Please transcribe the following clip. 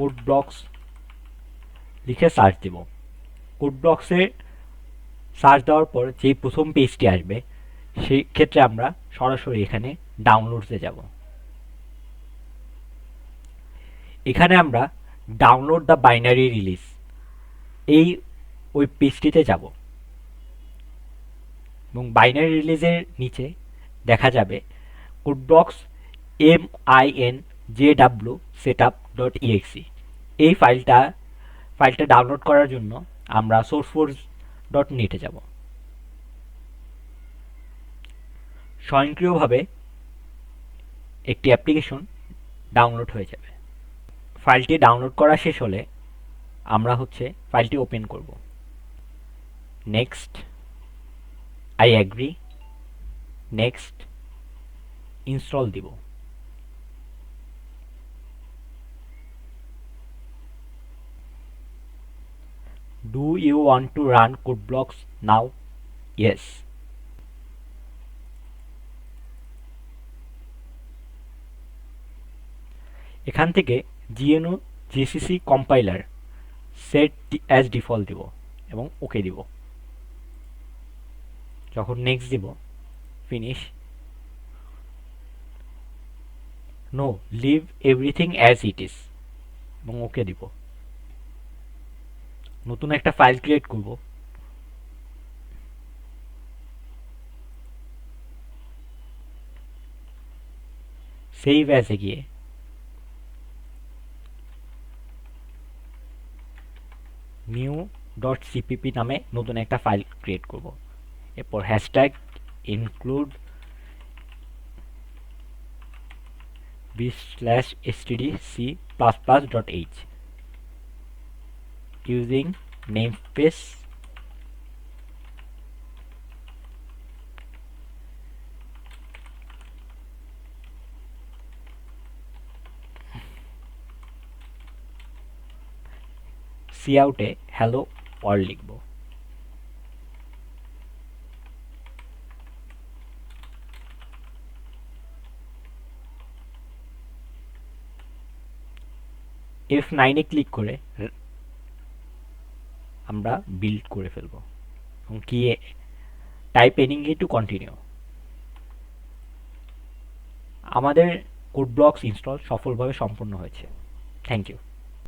Code blocks লিখে search দেব। Code ব্লকসে সার্চ দেওয়ার পর যেই প্রথম পেজটি আসবে, সেই ক্ষেত্রে আমরা সরাসরি এখানে ডাউনলোডসে যাব। এখানে আমরা ডাউনলোড দ্য বাইনারি রিলিজ এই ওই পেজটিতে যাব। এবং বাইনারি রিলিজের নিচে দেখা যাবে codeblocks M I N G W setup dot exe এই ফাইলটা ফাইলটা ডাউনলোড করার জন্য আমরা সোর্সফোর্স ডট নেটে যাব। স্বয়ংক্রিয়ভাবে একটি অ্যাপ্লিকেশন ডাউনলোড হয়ে যাবে। ফাইলটি ডাউনলোড করা শেষ হলে আমরা হচ্ছে ফাইলটি ওপেন করব। Next I agree next install দিব। Do you want to run code blocks now? Yes. এখান থেকে GNU GCC compiler set as default দিব এবং ওকে দিব যখন নেক্সট দিব finish no leave everything as it is এবং ওকে দিব নতুন একটা ফাইল ক্রিয়েট করব। সেভ অ্যাজে গিয়ে। নিউ ডট সিপিপি নামে নতুন একটা ফাইল ক্রিয়েট করব। এরপর hashtag include B slash STD C plus plus dot H using namespace. আউটে হ্যালো ওয়ার্ল্ড লিখব। এফ নাইনে ক্লিক করে আমরা বিল্ড করে ফেলব। এবং কি টাইপ এনিং টু কন্টিনিউ আমাদের কোড ব্লকস ইনস্টল সফলভাবে সম্পন্ন হয়েছে। Thank you